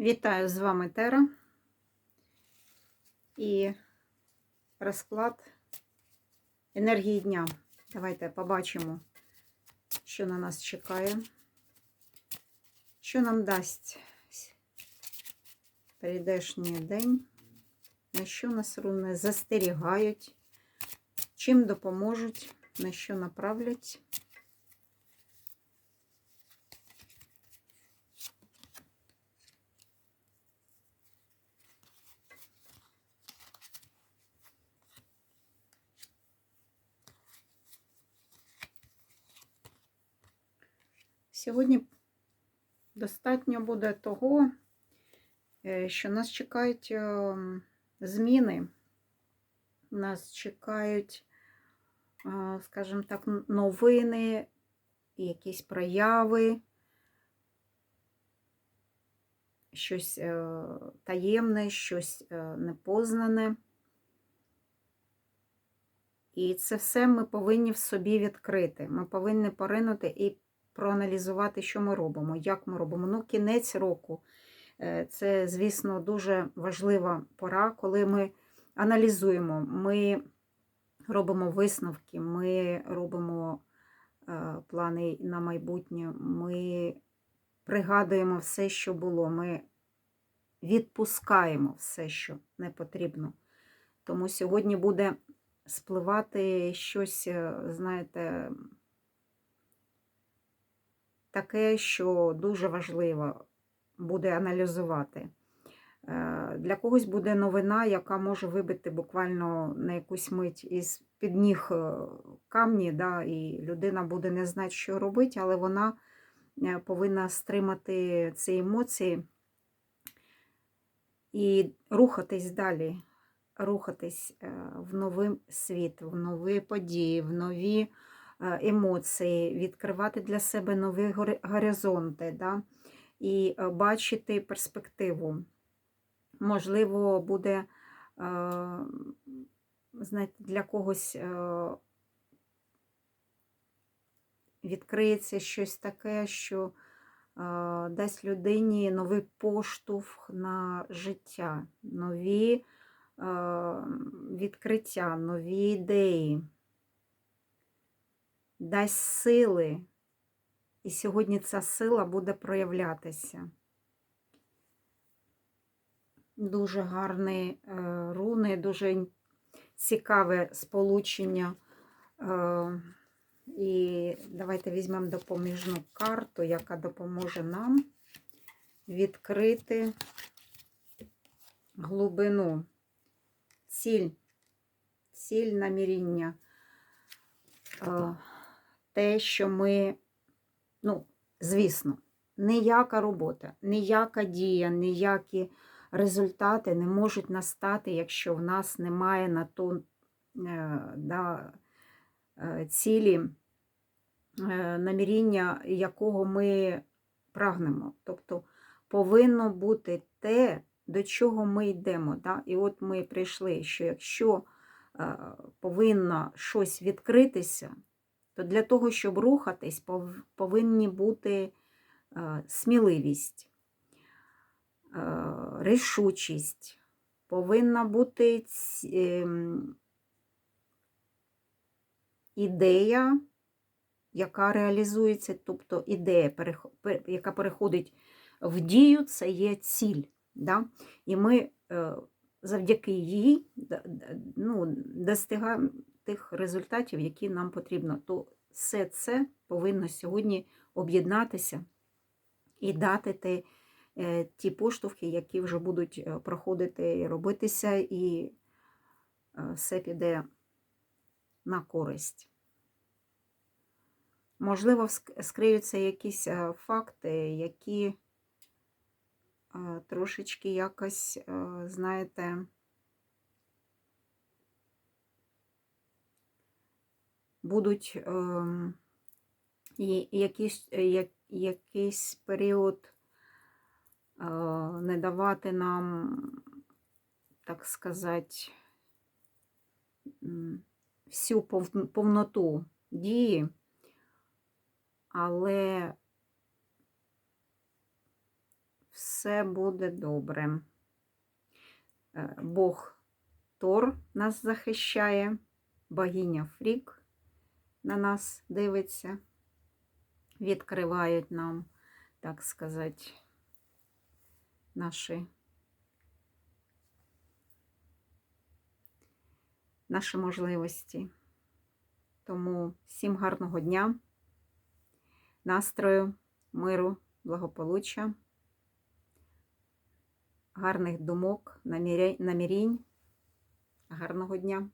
Вітаю з вами Тера. І розклад енергії дня. Давайте побачимо, що на нас чекає, що нам дасть перейдешній день, на що нас руни застерігають, чим допоможуть, на що направлять. Сьогодні достатньо буде того, е, що нас чекають е, зміни, нас чекають, е, скажімо так, новини, якісь прояви, щось таємне, щось непознане. І це все ми повинні в собі відкрити. Ми повинні поринути і проаналізувати, що ми робимо, як ми робимо. Ну, кінець року е, це, звісно, дуже важлива пора, коли ми аналізуємо, ми робимо висновки, ми робимо е, плани на майбутнє, ми пригадуємо все, що було, ми відпускаємо все, що не потрібно. Тому сьогодні буде спливати щось, е, знаєте, таке, що дуже важливо буде аналізувати. Е, для когось буде новина, яка може вибити буквально на якусь мить із під ніг е, камні, да, і людина буде не знати, що робити, але вона е, повинна стримати ці емоції і рухатись далі, рухатись в новий світ, в нові події, в нові емоції, відкривати для себе нові горизонти, да? і е, бачити перспективу. Можливо, буде е, знаєте, для когось відкриється щось таке, що дасть людині новий поштовх на життя, нові відкриття, нові ідеї дасть сили, і сьогодні ця сила буде проявлятися. Дуже гарні е, руни, дуже цікаве сполучення. Е, і давайте візьмемо допоміжну карту, яка допоможе нам відкрити глибину, ціль, ціль наміріння. Те, що ми, ну, звісно, ніяка робота, ніяка дія, ніякі результати не можуть настати, якщо в нас немає на то е, да, е, цілі, е, наміріння, якого ми прагнемо. Тобто повинно бути те, до чого ми йдемо. Да? І от ми прийшли, що якщо повинно щось відкритися, то для того, щоб рухатись, повинні бути е, сміливість, е, рішучість, повинна бути ем, ідея, яка реалізується, тобто ідея, яка переходить в дію, це є ціль. Да? І ми е, завдяки їй ну, достигаємо тих результатів, які нам потрібно, то все це повинно сьогодні об'єднатися і дати те, е, ті поштовхи, які вже будуть е, проходити і робитися, і е, все піде на користь. Можливо, скриються якісь факти, які трошечки якось, знаєте, будуть ем, якийсь, е, якийсь період е, не давати нам, так сказати, всю повноту дії, але все буде добре. Е, Бог Тор нас захищає, богиня Фрік на нас дивиться, відкривають нам, так сказати, наші, наші можливості. Тому всім гарного дня, настрою, миру, благополуччя, гарних думок, намірінь. Гарного дня!